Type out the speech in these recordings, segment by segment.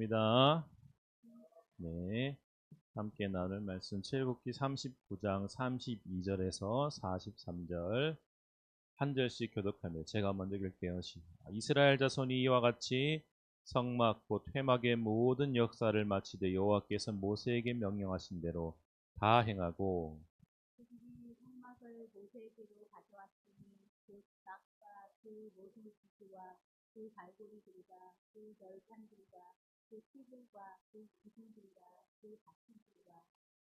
반갑습니다. 네. 함께 나눌 말씀 7국기 39장 32절에서 43절 한 절씩 교독하며 제가 먼저 읽을게요. 시- 이스라엘 자손이 이와 같이 성막 곧 회막의 모든 역사를 마치되 여호와께서 모세에게 명령하신 대로 다 행하고 그 모든 기구와 그 갈고리들과 그 널판들과 그그 기둥 들과 그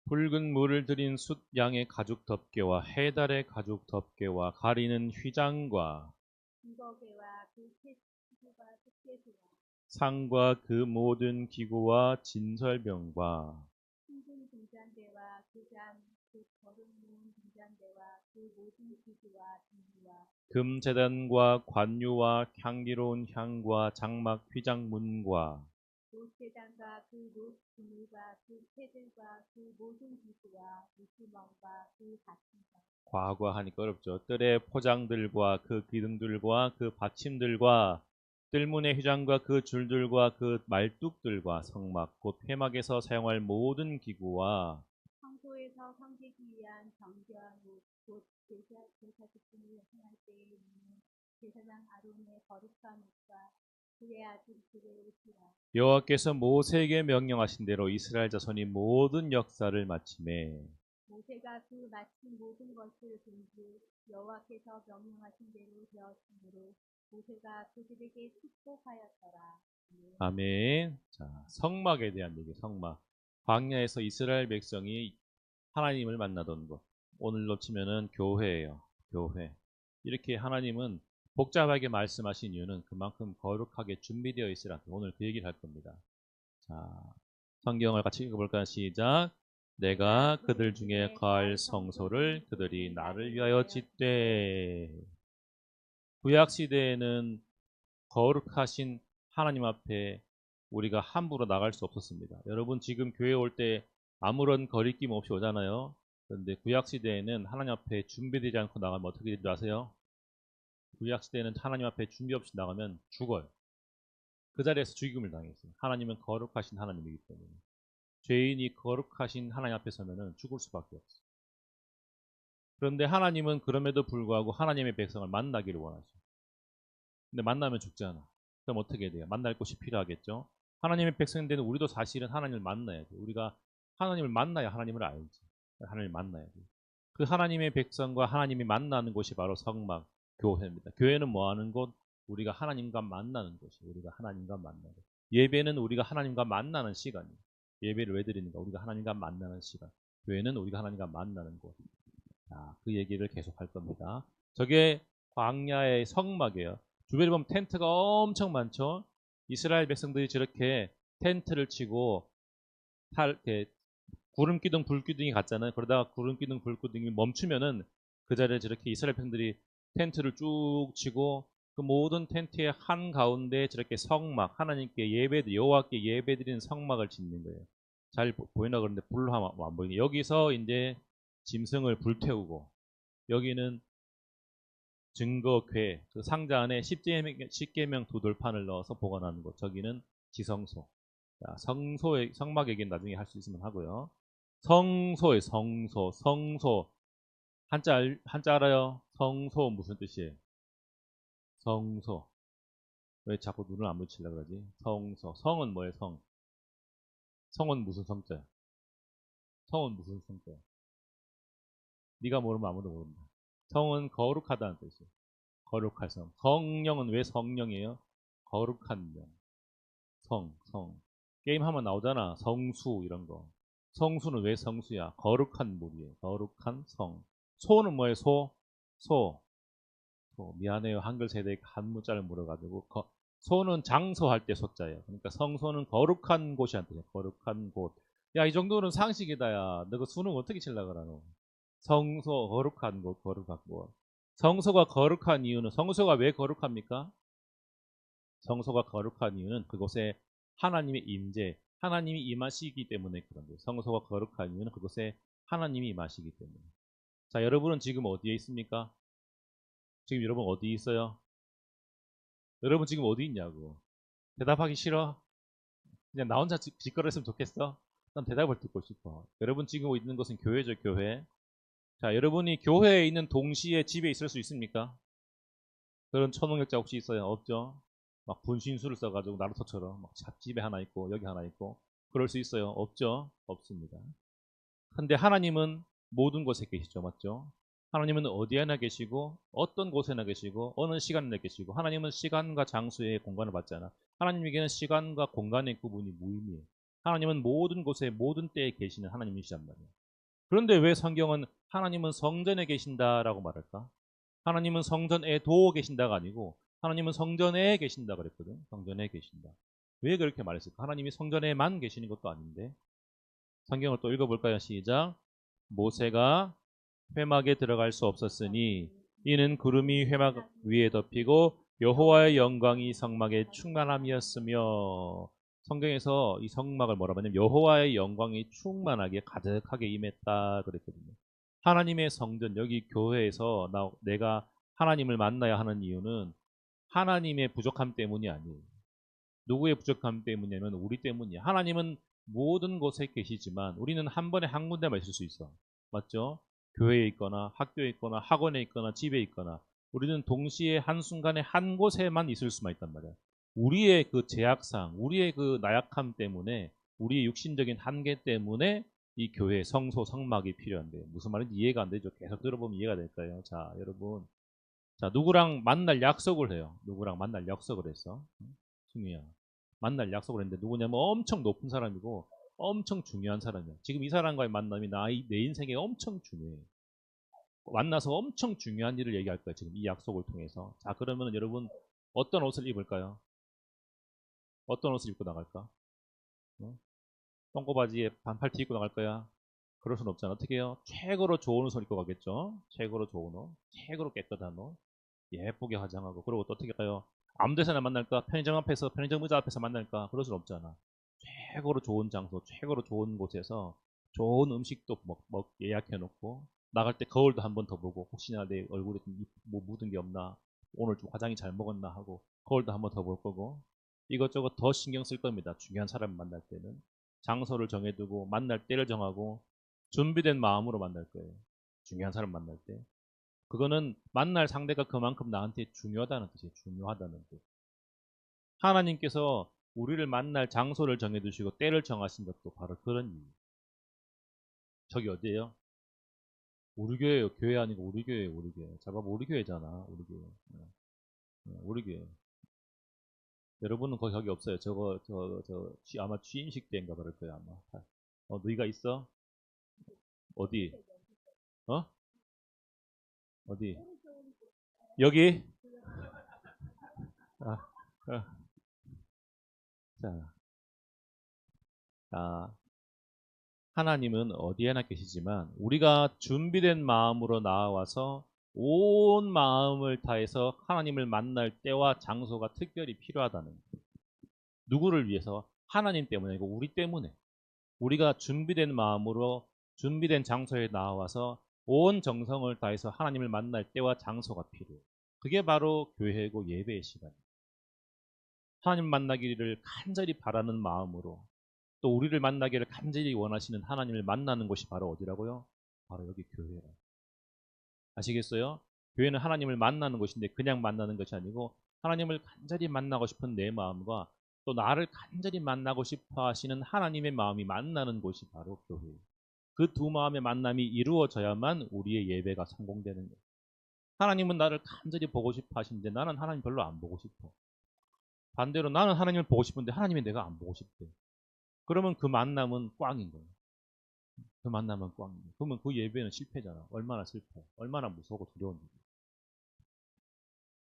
붉은 물을 들인 숫 양의 가죽 덮개와 해달의 가죽 덮개와 가리는 휘장과 그 상과 그 모든 기구와 진설병과 등잔대와 그 등잔대와 그 모든 기구와 금재단과 관유와 향기로운 향과 장막 휘장문과 롯재단과 그 롯그물과 그 채들과 그 모든 기구와 미스멍과 그 받침과 과거하니까 어렵죠. 뜰의 포장들과 그 기둥들과 그 받침들과 뜰문의 휘장과 그 줄들과 그 말뚝들과 성막 곧 회막에서 사용할 모든 기구와 성소에서 섬기기 위한 정결한 옷, 곧 제사, 제사 직분을 행할 때에 입는 제사장 아론의 거룩한 옷과 여호와께서 모세에게 명령하신 대로 이스라엘 자손이 모든 역사를 마침에 모세가 그 마친 모든 것을 본즉 여호와께서 명령하신 대로 되었으므로 모세가 그들에게 축복하였더라. 아멘. 자, 성막에 대한 얘기, 성막. 광야에서 이스라엘 백성이 하나님을 만나던 곳. 오늘로 치면은 교회예요. 교회. 이렇게 하나님은 복잡하게 말씀하신 이유는 그만큼 거룩하게 준비되어 있으라. 오늘 그 얘기를 할 겁니다. 자, 성경을 같이 읽어볼까요? 시작. 내가 그들 중에 거할 성소를 그들이 나를 위하여 짓되. 구약 시대에는 거룩하신 하나님 앞에 우리가 함부로 나갈 수 없었습니다. 여러분 지금 교회 올 때 아무런 거리낌 없이 오잖아요. 그런데 구약 시대에는 하나님 앞에 준비되지 않고 나가면 어떻게 되는지 아세요? 구약 시대에는 하나님 앞에 준비 없이 나가면 죽어요. 그 자리에서 죽임을 당했어요. 하나님은 거룩하신 하나님이기 때문에 죄인이 거룩하신 하나님 앞에 서면은 죽을 수밖에 없어요. 그런데 하나님은 그럼에도 불구하고 하나님의 백성을 만나기를 원하죠. 근데 만나면 죽잖아. 그럼 어떻게 돼요? 만날 곳이 필요하겠죠. 하나님의 백성인데는 우리도 사실은 하나님을 만나야 돼. 우리가 하나님을 만나야 하나님을 알지. 하나님을 만나야 돼. 그 하나님의 백성과 하나님이 만나는 곳이 바로 성막 교회입니다. 교회는 뭐 하는 곳? 우리가 하나님과 만나는 곳이 우리가 하나님과 만나는 곳. 예배는 우리가 하나님과 만나는 시간이에요. 예배를 왜 드리는가? 우리가 하나님과 만나는 시간. 교회는 우리가 하나님과 만나는 곳. 자, 그 얘기를 계속 할 겁니다. 저게 광야의 성막이에요. 주변에 보면 텐트가 엄청 많죠. 이스라엘 백성들이 저렇게 텐트를 치고 탈, 이렇게 구름 기둥, 불 기둥이 갔잖아요. 그러다가 구름 기둥, 불 기둥이 멈추면은 그 자리에 저렇게 이스라엘 백성들이 텐트를 쭉 치고 그 모든 텐트의 한 가운데 저렇게 성막 하나님께 예배 여호와께 예배드리는 성막을 짓는 거예요. 잘 보- 보이나 그런데 불로 하면 안 보이네. 여기서 이제 짐승을 불태우고 여기는 증거궤 그 상자 안에 십계명, 십계명 두 돌판을 넣어서 보관하는 곳 저기는 지성소 자, 성소의 성막 얘기는 나중에 할 수 있으면 하고요 성소의 성소 성소 한자 알- 한자 알아요? 성소 무슨 뜻이에요? 성소 왜 자꾸 눈을 안 붙이려 그러지? 성소 성은 뭐예요 성? 성은 무슨 성자야? 성은 무슨 성자야? 네가 모르면 아무도 모른다. 성은 거룩하다는 뜻이에요. 거룩할 성. 성령은 왜 성령이에요? 거룩한 명. 성, 성. 게임 하면 나오잖아. 성수 이런 거. 성수는 왜 성수야? 거룩한 물이에요. 거룩한 성. 소는 뭐예요? 소? 소. 소. 미안해요. 한글 세대에 한문자를 물어가지고 거- 소는 장소할 때 소자예요. 그러니까 성소는 거룩한 뜻이에요. 거룩한 곳. 야, 이 정도는 상식이다, 야. 너 그 수능 어떻게 칠라 그러노? 성소, 거룩한 곳, 거룩한 곳. 성소가 거룩한 이유는, 성소가 왜 거룩합니까? 성소가 거룩한 이유는 그곳에 하나님의 임재, 하나님이 임하시기 때문에 그런 거예요. 성소가 거룩한 이유는 그곳에 하나님이 임하시기 때문에. 자, 여러분은 지금 어디에 있습니까? 지금 여러분 어디 있어요? 여러분 지금 어디 있냐고. 대답하기 싫어? 그냥 나 혼자 직- 직거래했으면 좋겠어? 난 대답을 듣고 싶어. 여러분 지금 있는 것은 교회죠, 교회. 자, 여러분이 교회에 있는 동시에 집에 있을 수 있습니까? 그런 초능력자 혹시 있어요? 없죠? 막 분신술을 써가지고 나루토처럼 막 자- 집에 하나 있고 여기 하나 있고 그럴 수 있어요? 없죠? 없습니다. 근데 하나님은 모든 곳에 계시죠, 맞죠? 하나님은 어디에나 계시고 어떤 곳에나 계시고 어느 시간에나 계시고 하나님은 시간과 장소의 공간을 받지 않아. 하나님에게는 시간과 공간의 구분이 무의미해요. 하나님은 모든 곳에 모든 때에 계시는 하나님이시란 말이에요. 그런데 왜 성경은 하나님은 성전에 계신다라고 말할까? 하나님은 성전에 도 계신다가 아니고 하나님은 성전에 계신다 그랬거든. 성전에 계신다. 왜 그렇게 말했을까? 하나님이 성전에만 계시는 것도 아닌데. 성경을 또 읽어볼까요? 시작. 모세가 회막에 들어갈 수 없었으니 이는 구름이 회막 위에 덮이고 여호와의 영광이 성막에 충만함이었으며 성경에서 이 성막을 뭐라고 하냐면 여호와의 영광이 충만하게 가득하게 임했다 그랬거든요. 하나님의 성전 여기 교회에서 나, 내가 하나님을 만나야 하는 이유는 하나님의 부족함 때문이 아니에요. 누구의 부족함 때문이냐면 우리 때문이야. 하나님은 모든 곳에 계시지만 우리는 한 번에 한 군데만 있을 수 있어. 맞죠? 교회에 있거나 학교에 있거나 학원에 있거나 집에 있거나 우리는 동시에 한순간에 한 곳에만 있을 수만 있단 말이야. 우리의 그 제약상, 우리의 그 나약함 때문에 우리의 육신적인 한계 때문에 이 교회 성소 성막이 필요한데 무슨 말인지 이해가 안 되죠. 계속 들어보면 이해가 될 거예요. 자, 여러분. 자, 누구랑 만날 약속을 해요. 누구랑 만날 약속을 했어. 승희야. 만날 약속을 했는데 누구냐면 엄청 높은 사람이고 엄청 중요한 사람이야. 지금 이 사람과의 만남이 나, 내 인생에 엄청 중요해. 만나서 엄청 중요한 일을 얘기할 거야. 지금 이 약속을 통해서. 자, 그러면 여러분 어떤 옷을 입을까요? 어떤 옷을 입고 나갈까? 어? 똥꼬바지에 반팔티 입고 나갈 거야? 그럴 순 없잖아. 어떻게 해요? 최고로 좋은 옷을 입고 가겠죠? 최고로 좋은 옷, 최고로 깨끗한 옷, 예쁘게 화장하고, 그리고 또 어떻게 가요? 아무 데서나 만날까? 편의점 앞에서, 편의점 의자 앞에서 만날까? 그럴 순 없잖아. 최고로 좋은 장소, 최고로 좋은 곳에서 좋은 음식도 먹, 먹 예약해 놓고, 나갈 때 거울도 한 번 더 보고, 혹시나 내 얼굴에 좀뭐 묻은 게 없나, 오늘 좀 화장이 잘 먹었나 하고, 거울도 한 번 더 볼 거고, 이것저것 더 신경 쓸 겁니다. 중요한 사람 만날 때는. 장소를 정해두고, 만날 때를 정하고, 준비된 마음으로 만날 거예요. 중요한 사람 만날 때. 그거는 만날 상대가 그만큼 나한테 중요하다는 뜻이에요. 중요하다는 뜻. 하나님께서 우리를 만날 장소를 정해두시고 때를 정하신 것도 바로 그런 이유. 저기 어디예요? 우리 교회요. 교회 아니고 우리 교회예요. 우리 교회. 잡아 우리 교회잖아. 우리 교회. 네. 네, 우리 교회. 여러분은 거기 거기 없어요. 저거 저 저 아마 취임식 때인가 그럴 거예요 아마. 어 너희가 있어? 어디? 어? 어디? 여기? 아, 아. 자, 아, 하나님은 어디에나 계시지만 우리가 준비된 마음으로 나와서 온 마음을 다해서 하나님을 만날 때와 장소가 특별히 필요하다는. 누구를 위해서? 하나님 때문에 아니고 우리 때문에. 우리가 준비된 마음으로 준비된 장소에 나와서 온 정성을 다해서 하나님을 만날 때와 장소가 필요해요. 그게 바로 교회고 예배의 시간이에요. 하나님 만나기를 간절히 바라는 마음으로 또 우리를 만나기를 간절히 원하시는 하나님을 만나는 곳이 바로 어디라고요? 바로 여기 교회라. 아시겠어요? 교회는 하나님을 만나는 곳인데 그냥 만나는 것이 아니고 하나님을 간절히 만나고 싶은 내 마음과 또 나를 간절히 만나고 싶어 하시는 하나님의 마음이 만나는 곳이 바로 교회예요. 그 두 마음의 만남이 이루어져야만 우리의 예배가 성공되는 거예요. 하나님은 나를 간절히 보고 싶어 하시는데 나는 하나님 별로 안 보고 싶어. 반대로 나는 하나님을 보고 싶은데 하나님이 내가 안 보고 싶대. 그러면 그 만남은 꽝인 거예요. 그 만남은 꽝인 거예요. 그러면 그 예배는 실패잖아. 얼마나 슬퍼. 얼마나 무서워 두려운 일이야.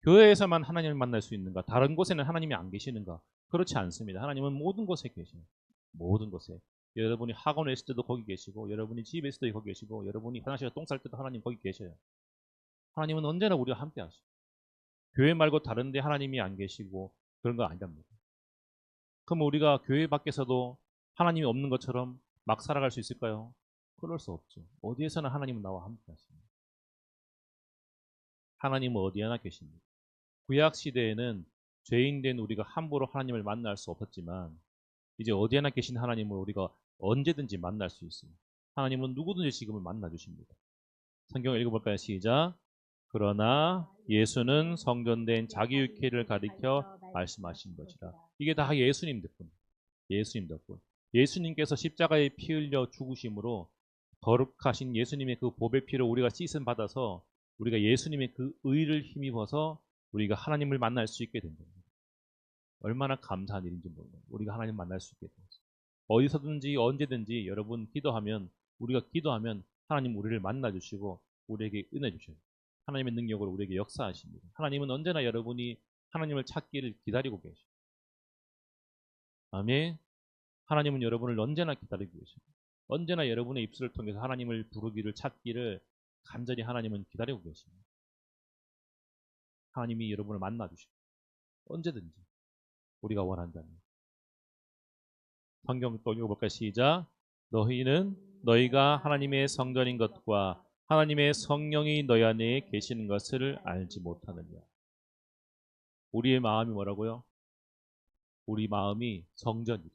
교회에서만 하나님을 만날 수 있는가? 다른 곳에는 하나님이 안 계시는가? 그렇지 않습니다. 하나님은 모든 곳에 계셔요. 모든 곳에. 여러분이 학원에 있을 때도 거기 계시고, 여러분이 집에 있을 때도 거기 계시고, 여러분이 화장실에 똥 쌀 때도 하나님 거기 계셔요. 하나님은 언제나 우리와 함께 하시고. 교회 말고 다른 데 하나님이 안 계시고, 그런 거 아니랍니다. 그럼 우리가 교회 밖에서도 하나님이 없는 것처럼 막 살아갈 수 있을까요? 그럴 수 없죠. 어디에서나 하나님은 나와 함께 하십니다. 하나님은 어디에나 계십니다. 구약 시대에는 죄인 된 우리가 함부로 하나님을 만날 수 없었지만 이제 어디에나 계신 하나님을 우리가 언제든지 만날 수 있어요. 하나님은 누구든지 지금을 만나 주십니다. 성경을 읽어볼까요? 시작. 그러나 예수는 성전된 자기 육회를 가리켜 말씀하신 것이라. 이게 다 예수님 덕분. 예수님 덕분. 예수님께서 십자가에 피 흘려 죽으심으로 거룩하신 예수님의 그 보배 피를 우리가 씻음 받아서 우리가 예수님의 그 의를 힘입어서 우리가 하나님을 만날 수 있게 된 겁니다. 얼마나 감사한 일인지 몰라요. 우리가 하나님 만날 수 있게 됐어요. 어디서든지 언제든지 여러분 기도하면 우리가 기도하면 하나님 우리를 만나 주시고 우리에게 은혜 주셔요. 하나님의 능력으로 우리에게 역사하십니다. 하나님은 언제나 여러분이 하나님을 찾기를 기다리고 계셔요. 아멘. 하나님은 여러분을 언제나 기다리고 계십니다. 언제나 여러분의 입술을 통해서 하나님을 부르기를 찾기를 간절히 하나님은 기다리고 계십니다. 하나님이 여러분을 만나 주십니다. 언제든지 우리가 원한다면. 성경 또 읽어볼까 시작. 너희는 너희가 하나님의 성전인 것과 하나님의 성령이 너희 안에 계시는 것을 알지 못하느냐. 우리의 마음이 뭐라고요? 우리 마음이 성전이다.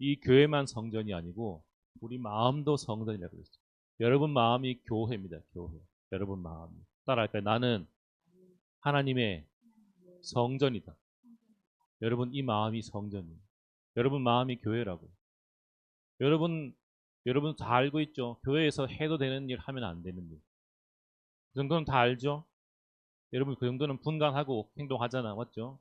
이 교회만 성전이 아니고 우리 마음도 성전이라고 그랬어요. 여러분 마음이 교회입니다. 교회. 여러분 마음이. 따라할까요? 나는 하나님의 성전이다. 여러분 이 마음이 성전이에요. 여러분 마음이 교회라고. 여러분 여러분 다 알고 있죠. 교회에서 해도 되는 일 하면 안 되는 일. 그 정도는 다 알죠. 여러분 그 정도는 분간하고 행동하잖아, 맞죠?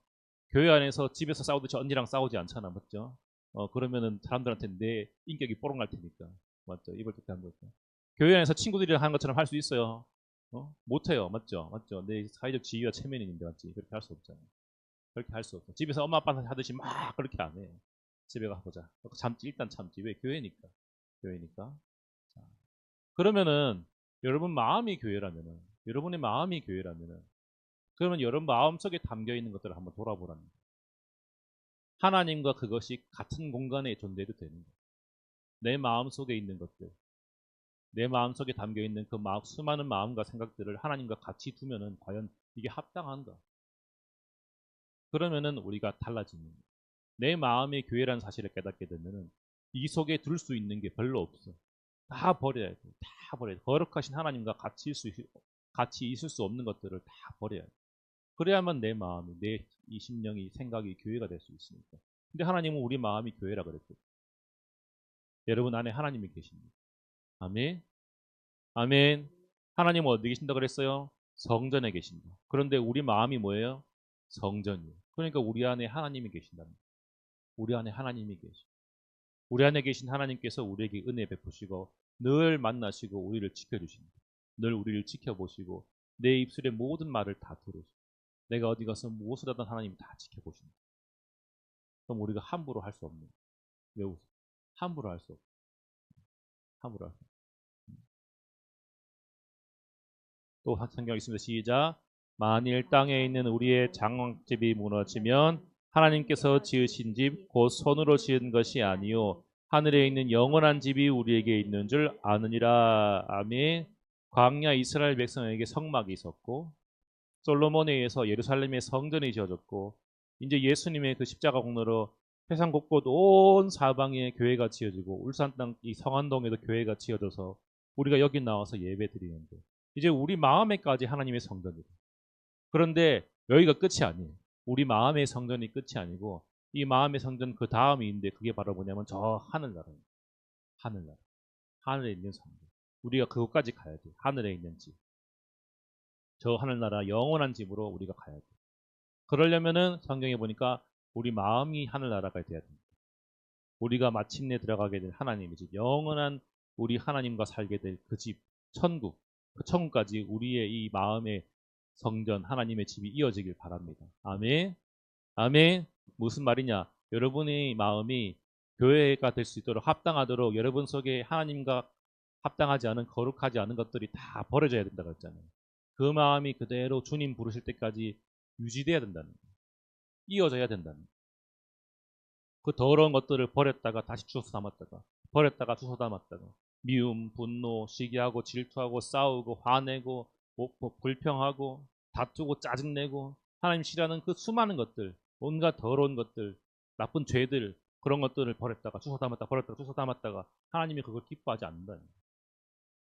교회 안에서 집에서 싸우듯이 언니랑 싸우지 않잖아, 맞죠? 어 그러면은 사람들한테 내 인격이 뽀록날 테니까, 맞죠? 입을 뜯게 한 거죠. 교회 안에서 친구들이랑 하는 것처럼 할 수 있어요. 어? 못해요, 맞죠? 맞죠? 내 사회적 지위와 체면이 있는데 맞지? 그렇게 할 수 없잖아. 그렇게 할 수 없어. 집에서 엄마 아빠한테 하듯이 막 그렇게 안 해. 집에 가보자. 참지 일단 참지. 왜 교회니까. 교회니까. 자, 그러면은 여러분 마음이 교회라면은 여러분의 마음이 교회라면은 그러면 여러분 마음 속에 담겨 있는 것들을 한번 돌아보랍니다. 하나님과 그것이 같은 공간에 존재해도 되는 거예요. 내 마음 속에 있는 것들, 내 마음 속에 담겨 있는 그 마, 수많은 마음과 생각들을 하나님과 같이 두면은 과연 이게 합당한가? 그러면은 우리가 달라지는 거예요. 내 마음의 교회라는 사실을 깨닫게 되면은 이 속에 둘수 있는 게 별로 없어. 다 버려야 돼. 다 버려야 돼. 거룩하신 하나님과 같이 있을 수, 같이 있을 수 없는 것들을 다 버려야 돼. 그래야만 내 마음이, 내 이 심령이, 생각이 교회가 될 수 있으니까. 근데 하나님은 우리 마음이 교회라 그랬거든. 여러분 안에 하나님이 계십니다. 아멘. 아멘. 하나님 은 어디 계신다 그랬어요? 성전에 계신다. 그런데 우리 마음이 뭐예요? 성전이에요. 그러니까 우리 안에 하나님이 계신답니다. 우리 안에 하나님이 계시. 우리 안에 계신 하나님께서 우리에게 은혜 베푸시고 늘 만나시고 우리를 지켜주십니다. 늘 우리를 지켜보시고 내 입술의 모든 말을 다 들으시고 내가 어디 가서 무엇을 하든 하나님이 다 지켜보십니다. 그럼 우리가 함부로 할 수 없는 왜 웃어? 함부로 할 수 없어. 함부로 할 수 없어. 또 성경 있습니다. 시작. 만일 땅에 있는 우리의 장막집이 무너지면 하나님께서 지으신 집 곧 손으로 지은 것이 아니요 하늘에 있는 영원한 집이 우리에게 있는 줄 아느니라. 아멘. 광야 이스라엘 백성에게 성막이 있었고 솔로몬에 의해서 예루살렘의 성전이 지어졌고 이제 예수님의 그 십자가 공로로 세상 곳곳 온 사방에 교회가 지어지고 울산 땅 이 성안동에도 교회가 지어져서 우리가 여기 나와서 예배 드리는데 이제 우리 마음에까지 하나님의 성전이다. 그런데 여기가 끝이 아니에요. 우리 마음의 성전이 끝이 아니고 이 마음의 성전 그 다음이 있는데 그게 바로 뭐냐면 저 하늘나라입니다. 하늘나라. 하늘에 있는 성전. 우리가 그것까지 가야 돼. 하늘에 있는 집. 저 하늘나라 영원한 집으로 우리가 가야 돼. 그러려면은 성경에 보니까 우리 마음이 하늘나라가 돼야 됩니다. 우리가 마침내 들어가게 될 하나님의 집, 영원한 우리 하나님과 살게 될 그 집, 천국, 그 천국까지 우리의 이 마음의 성전, 하나님의 집이 이어지길 바랍니다. 아멘. 아멘. 무슨 말이냐? 여러분의 마음이 교회가 될 수 있도록 합당하도록 여러분 속에 하나님과 합당하지 않은 거룩하지 않은 것들이 다 버려져야 된다고 했잖아요. 그 마음이 그대로 주님 부르실 때까지 유지돼야 된다는 거예요. 이어져야 된다는 거예요. 그 더러운 것들을 버렸다가 다시 주워서 담았다가 버렸다가 주워 담았다가 미움, 분노, 시기하고 질투하고 싸우고 화내고 뭐, 뭐 불평하고 다투고 짜증내고 하나님 싫어하는 그 수많은 것들 온갖 더러운 것들 나쁜 죄들 그런 것들을 버렸다가 주워 담았다 버렸다가 주워 담았다가 하나님이 그걸 기뻐하지 않는다.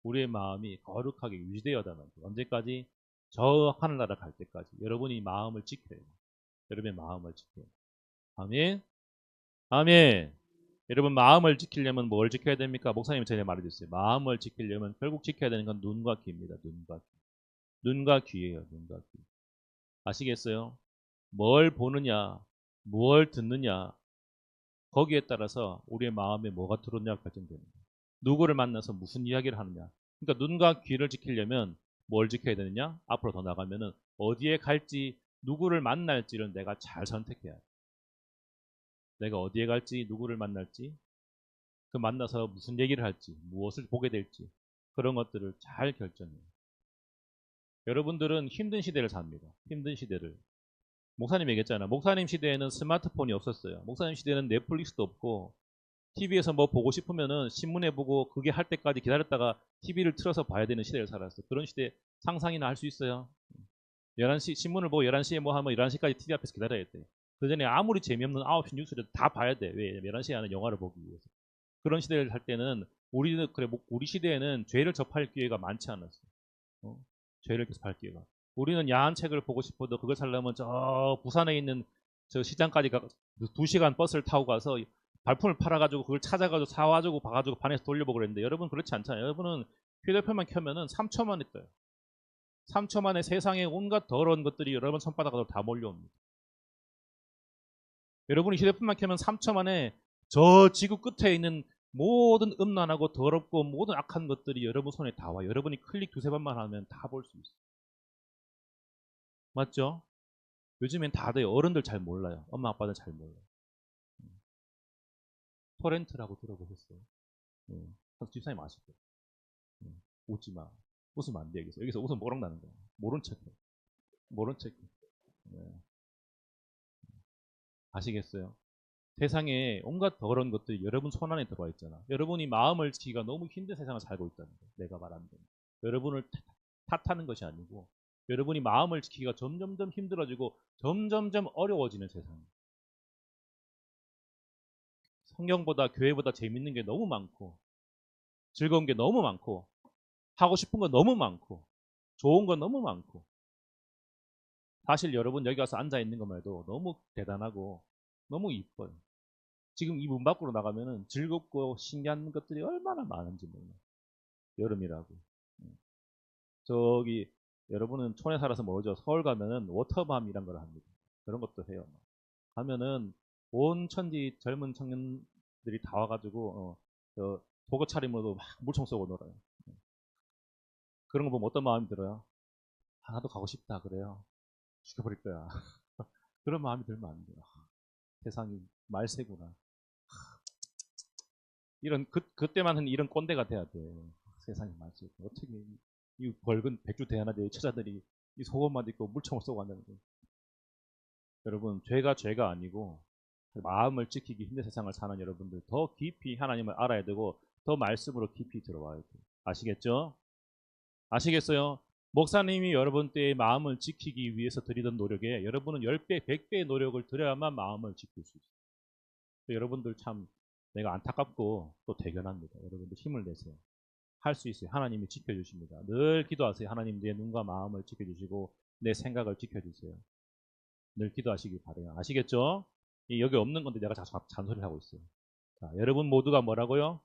우리의 마음이 거룩하게 유지되어야만 돼. 언제까지? 저 하늘나라 갈 때까지. 여러분이 마음을 지켜야 돼. 여러분의 마음을 지켜야 돼. 아멘. 아멘. 여러분 마음을 지키려면 뭘 지켜야 됩니까? 목사님이 전에 말해줬어요. 마음을 지키려면 결국 지켜야 되는 건 눈과 귀입니다. 눈과 귀. 눈과 귀예요. 눈과 귀. 아시겠어요? 뭘 보느냐, 뭘 듣느냐, 거기에 따라서 우리의 마음에 뭐가 들어오냐 결정됩니다. 누구를 만나서 무슨 이야기를 하느냐. 그러니까 눈과 귀를 지키려면 뭘 지켜야 되느냐? 앞으로 더 나가면은 어디에 갈지, 누구를 만날지를 내가 잘 선택해야 돼. 내가 어디에 갈지, 누구를 만날지, 그 만나서 무슨 얘기를 할지, 무엇을 보게 될지, 그런 것들을 잘 결정해요. 여러분들은 힘든 시대를 삽니다. 힘든 시대를. 목사님 얘기했잖아. 목사님 시대에는 스마트폰이 없었어요. 목사님 시대에는 넷플릭스도 없고, TV에서 뭐 보고 싶으면은 신문에 보고 그게 할 때까지 기다렸다가 TV를 틀어서 봐야 되는 시대를 살았어요. 그런 시대 상상이나 할 수 있어요. 11시, 신문을 보고 11시에 뭐 하면 11시까지 TV 앞에서 기다려야 돼. 그 전에 아무리 재미없는 9시 뉴스를 다 봐야 돼. 왜? 11시에 하는 영화를 보기 위해서. 그런 시대를 살 때는 우리는, 그래, 뭐 우리 시대에는 죄를 접할 기회가 많지 않았어요. 어? 죄를 접할 기회가. 우리는 야한 책을 보고 싶어도 그걸 살려면 저 부산에 있는 저 시장까지 가, 두 시간 버스를 타고 가서 발품을 팔아가지고 그걸 찾아가지고 사와가지고 봐가지고 반에서 돌려보고 그랬는데 여러분 그렇지 않잖아요. 여러분은 휴대폰만 켜면은 3초 만에 떠요. 3초 만에 세상에 온갖 더러운 것들이 여러분 손바닥으로 다 몰려옵니다. 여러분이 휴대폰만 켜면 3초 만에 저 지구 끝에 있는 모든 음란하고 더럽고 모든 악한 것들이 여러분 손에 다 와요. 여러분이 클릭 두세 번만 하면 다 볼 수 있어요. 맞죠? 요즘엔 다들 어른들 잘 몰라요. 엄마 아빠들 잘 몰라요. 토렌트라고 들어보셨어요? 네. 집사님 거예요. 네. 웃지 마. 웃으면 안 돼, 여기서. 여기서 웃으면 뭐랑 나는 거야. 모른 척 해. 모른 척 해. 네. 아시겠어요? 세상에 온갖 더러운 것들이 여러분 손 안에 들어와 있잖아. 여러분이 마음을 지키기가 너무 힘든 세상을 살고 있다는 거예요. 내가 말하는 건. 여러분을 탓하는 것이 아니고 여러분이 마음을 지키기가 점점점 힘들어지고 점점점 어려워지는 세상이에요. 성경보다 교회보다 재밌는 게 너무 많고 즐거운 게 너무 많고 하고 싶은 거 너무 많고 좋은 거 너무 많고 사실 여러분 여기 가서 앉아 있는 것만 해도 너무 대단하고 너무 이뻐요. 지금 이 문 밖으로 나가면은 즐겁고 신기한 것들이 얼마나 많은지 몰라요. 여름이라고. 저기 여러분은 촌에 살아서 모르죠. 서울 가면은 워터밤이란 걸 합니다. 그런 것도 해요. 가면은 온 천지 젊은 청년들이 다 와가지고 어, 저 도거 차림으로 막 물총 쏘고 놀아요. 그런 거 보면 어떤 마음이 들어요? 하나도 가고 싶다 그래요. 죽여버릴 거야. 그런 마음이 들면 안 돼요. 세상이 말세구나. 이런 그 그때만 은 이런 꼰대가 돼야 돼. 세상이 말세. 어떻게 이 벌건 백주 대하나의 처자들이 이 속옷만 입고 물총을 쏘고 한다는 거. 여러분 죄가 죄가 아니고 마음을 지키기 힘든 세상을 사는 여러분들 더 깊이 하나님을 알아야 되고 더 말씀으로 깊이 들어와야 돼요. 아시겠죠? 아시겠어요? 목사님이 여러분 때의 마음을 지키기 위해서 드리던 노력에 여러분은 10배, 100배의 노력을 들여야만 마음을 지킬 수 있어요. 여러분들 참 내가 안타깝고 또 대견합니다. 여러분들 힘을 내세요. 할 수 있어요. 하나님이 지켜주십니다. 늘 기도하세요. 하나님 내 눈과 마음을 지켜주시고 내 생각을 지켜주세요. 늘 기도하시기 바래요. 아시겠죠? 여기 없는 건데 내가 자꾸 잔소리를 하고 있어요. 자, 여러분 모두가 뭐라고요?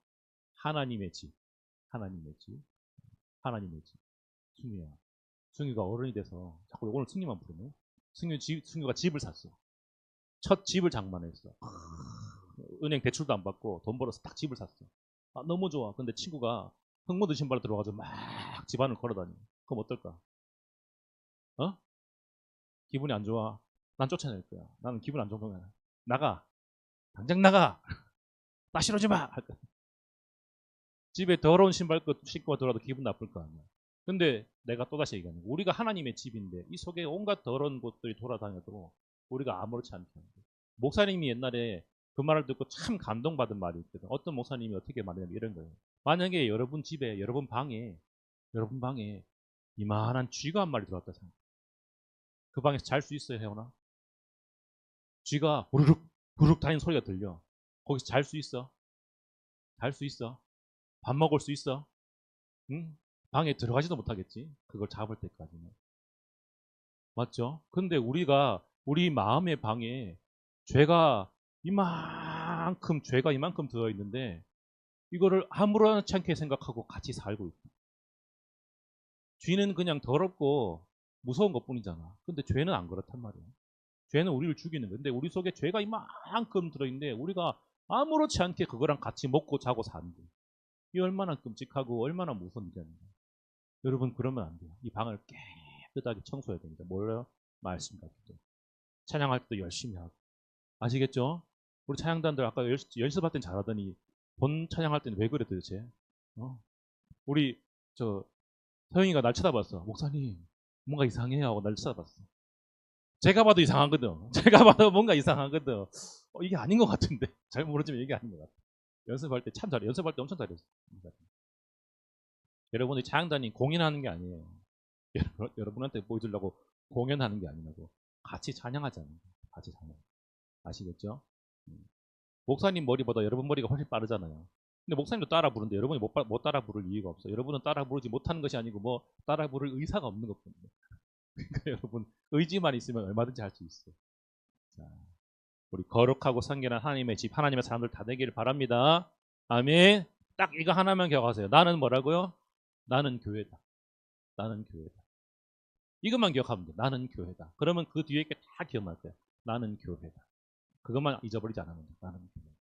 하나님의 집. 하나님의 집. 하나님의 집. 승유야. 승유가 어른이 돼서 자꾸 오늘 승유만 부르네. 승유 집, 승유가 집을 샀어. 첫 집을 장만했어. 은행 대출도 안 받고 돈 벌어서 딱 집을 샀어. 아, 너무 좋아. 근데 친구가 흙 묻은 신발로 들어가서 막 집안을 걸어다녀. 그럼 어떨까? 어? 기분이 안 좋아. 난 쫓아낼 거야. 나는 기분 안 거야. 나가. 당장 나가. 다시 오지 마. 집에 더러운 신발 신고 들어와도 기분 나쁠 거 아니야. 근데 내가 또다시 얘기하는 거. 우리가 하나님의 집인데 이 속에 온갖 더러운 곳들이 돌아다녀도 우리가 아무렇지 않게 하는 거야. 목사님이 옛날에 그 말을 듣고 참 감동받은 말이 있거든. 어떤 목사님이 어떻게 말했냐면 이런 거예요. 만약에 여러분 집에, 여러분 방에, 여러분 방에 이만한 쥐가 한 마리 들어왔다 생각. 그 방에서 잘 수 있어요, 혜원아? 쥐가 부르륵, 부르륵 다니는 소리가 들려. 거기서 잘 수 있어? 잘 수 있어? 밥 먹을 수 있어? 응? 방에 들어가지도 못하겠지. 그걸 잡을 때까지는. 맞죠? 근데 우리가 우리 마음의 방에 죄가 이만큼 죄가 이만큼 들어 있는데 이거를 아무렇지 않게 생각하고 같이 살고 있다. 죄는 그냥 더럽고 무서운 것뿐이잖아. 근데 죄는 안 그렇단 말이야. 죄는 우리를 죽이는 건데 우리 속에 죄가 이만큼 들어있는데 우리가 아무렇지 않게 그거랑 같이 먹고 자고 사는 거야. 이 얼마나 끔찍하고 얼마나 무서운 일인가. 여러분 그러면 안 돼요. 이 방을 깨끗하게 청소해야 됩니다. 뭘요? 말씀 가지고. 찬양할 때도 열심히 하고. 아시겠죠? 우리 찬양단들 아까 연습, 연습할 땐 잘하더니 본 찬양할 때는 왜 그래 도대체? 어? 우리 저 서영이가 날 쳐다봤어. 목사님 뭔가 이상해 하고 날 쳐다봤어. 제가 봐도 이상하거든. 제가 봐도 뭔가 이상하거든. 어, 이게 아닌 것 같은데. 잘 모르지만 이게 아닌 것 같아. 연습할 때 참 잘해. 연습할 때 엄청 잘했어. 여러분이 찬양단이 공연하는 게 아니에요. 여러분, 여러분한테 보여주려고 공연하는 게 아니라고. 같이 찬양하잖아요. 같이 찬양. 아시겠죠? 음. 목사님 머리보다 여러분 머리가 훨씬 빠르잖아요. 근데 목사님도 따라 부르는데 여러분이 못, 바- 못 따라 부를 이유가 없어요. 여러분은 따라 부르지 못하는 것이 아니고 뭐 따라 부를 의사가 없는 것뿐이에요. 그러니까 여러분 의지만 있으면 얼마든지 할 수 있어요. 자, 우리 거룩하고 성결한 하나님의 집, 하나님의 사람들 다 되기를 바랍니다. 아멘. 딱 이거 하나만 기억하세요. 나는 뭐라고요? 나는 교회다. 나는 교회다. 이것만 기억하면 돼. 나는 교회다. 그러면 그 뒤에 게 다 기억날 거야. 나는 교회다. 그것만 잊어버리지 않으면 돼. 나는 교회다.